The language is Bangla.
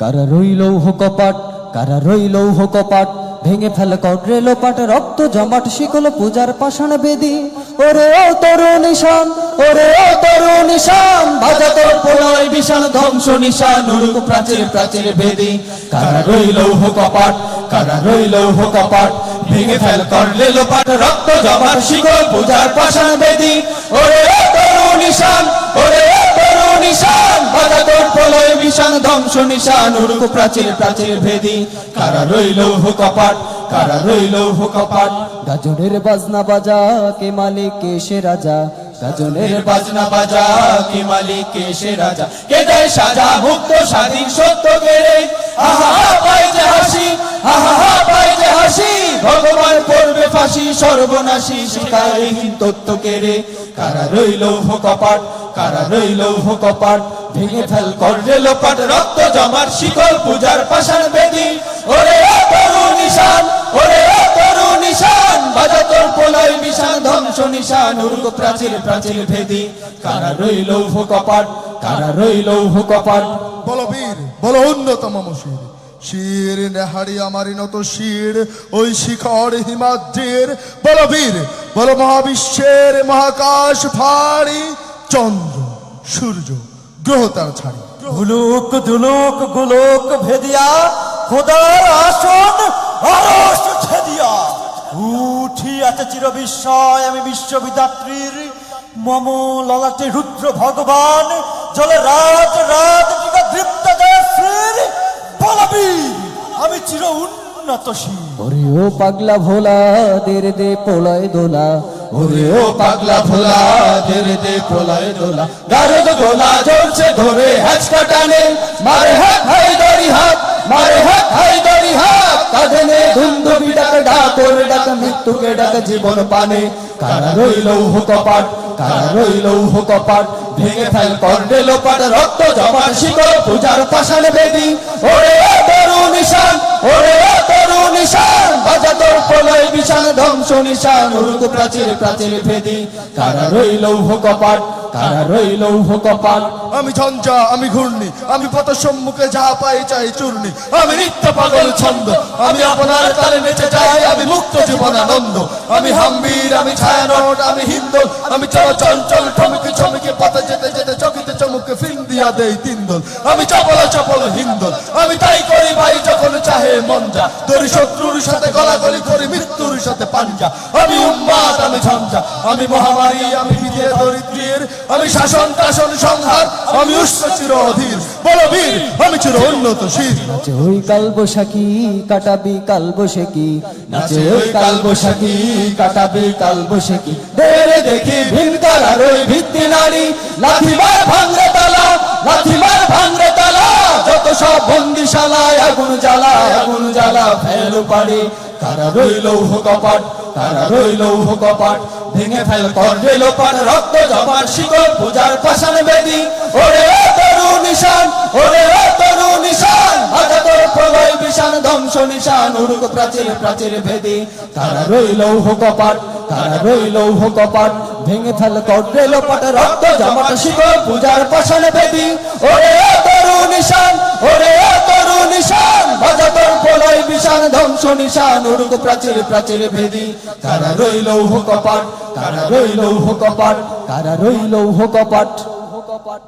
কারা রইল কপাট, কারা রইল কপাট, ভেঙে ফেলে কডরে লোপাট, রক্ত জমাট, শিকল পূজার পাষাণ বেদি। ওরে ও তরু নিশান ওরে ও তরু নিশান বাজা তোর বিশাল ধ্বংস নিশান উড়ুক প্রাচীর প্রাচীর বেদি। কারা রইল কপাট, কারা রইল কপাট, ভেঙে ফেল করলে লোপাট, রক্ত জমাট, শিকল পূজার পাষাণ বেদি। ওরে ও তরু নিশান ওরে ও তরু নিশান প্রলয় বিশান ধ্বংস নিশান উড়ুক প্রাচীর প্রাচীর ভেদি। কারা রইল কপাট কারা রইল কপাট? গাজনের বাজনা বাজা কে মালিক কেশে সে রাজা? গাজনের বাজনা বাজা কে মালিক কেশে সে রাজা? কে দেয় সাজা মুক্ত স্বাধীন সত্য কেড়ে আহা ফাঁসি সর্বনাশী, শিকারহীন তত্ত্ব কেড়ে কারা রইল কপাট কারা রইল কপাট ভেঙে ফেল করলে লোপাট, রক্ত জমার শিকল পূজার পাষাণ বেদি। ওরে তরু নিশান, ওরে তরু নিশান, বাজা তোর প্রলয় নিশান, ধ্বংস নিশান, উর্গ প্রাচীর প্রাচীর ভেদি। কারা রইল কপাট কারা রইল কপাট বলো বীর, বলো অন্যতম শির শির নেহারি আমারি নত শির, ওই শিখর হিমাদ্রির বলো বীর বলো মহাবিশ্বের মহাকাশ ভারী চন্দ্র, সূর্য, গ্রহ তার ছাড়ি। ভুলুক দুলুক গুলুক ভেদিয়া, খোদার আসন আরশ ছেদিয়া। উঠি আছে চির বিস্ময় আমি বিশ্ববিদাত্রীর, মম ললাটে রুদ্র ভগবান জলে রাজ রাজ উন্নত ওরে ও পাগলা ভোলা, দের দে পোলয় দোলা। ওরে ও পাগলা ভোলা, দের দে পোলয় দোলা। গারদ গোলা জ্বলছে ধরে হ্যাচকা টানে মারে হাত হাই দড়ি হাত, মারে হাত হাই দড়ি হাত। কাঁধে নে ধুমধুমি ডাক ডাক, ওরে ডাক মৃত্যুকে ডাক জীবন পানে। কারা রইল কপাট, কারা রইল কপাট? ভেঙে ফেল করলে লোপাট রক্ত জমার শিকল পূজার পাষাণ বেদি। ওরে ও নিশান, ওরে তরু নিশান, বাজা তোর প্রলয় বিশান ধ্বংস নিশান উর্গ প্রাচীর প্রাচীর ভেদি কারা রইল কপাট কারা রইল কপাট আমি ঝঞ্ঝা, আমি ঘূর্ণি, আমি পথ সম্মুখে যাহা পাই চাই চূর্ণি। আমি নিত্য পাগল ছন্দ, আমি আপনার তালে নেচে যাই, আমি মুক্ত জীবন আনন্দ আমি হাম্বির, আমি ছায়ানট, আমি হিন্দল, আমি চল চঞ্চল, ঠমকে চমকে পথে যেতে যেতে চকিতে চমকে ফিন দিয়া দেই তিনদল আমি চপল চপল হিন্দল, আমি তাই করি ভাই যখন চাহে যা তোর শত্রুর সাথে গলাগলি করি, মৃত্যুর সাথে পাঞ্জা। আমি উম্মাদ, আমি ঝঞ্ঝা। আমি মহামারী, আমি বিজয় দরিদ্রের। আমি শাসন শাসন সংহার। আমি উষ্ণ, চির অধীর। বল বীর, আমি চির উন্নত, শির। নাচে ওই কাল বৈশাখী, কাটাবি কাল বৈশাখী। নাচে ওই কাল বৈশাখী, কাটাবি কাল বৈশাখী। দেখি ভিন কালার ওই ভিত্তি নারী। লাথিমার ভাঙরে তালা লাথিমার সব বন্দিশালায় আগুন জ্বালা আগুন জ্বালা, ফেলু পাড়ি। কারা রইল কপাট কারা রইল কপাট। ভেঙে ফেল কর রইল পাট রক্ত জমার শিকল, পূজার পাষাণ বেদি। ওরে তরু নিশান, ওরে তরু নিশান বাজা তোর প্রলয় বিশান ধ্বংস নিশান উড়ুক প্রাচীর প্রাচীর ভেদি। তারা রইল কপাট, তারা রইল কপাট। ভেঙে ফেল কড্রে লোপাট, রক্ত জমাট শিকল, পূজার পাষাণ বেদি। ওরে বিশান ধ্বংস নিশান উড়ুক প্রাচীর প্রাচীর ভেদি। তারা রইল কপাট তারা রইল কপাট তারা রইল কপাট কপাট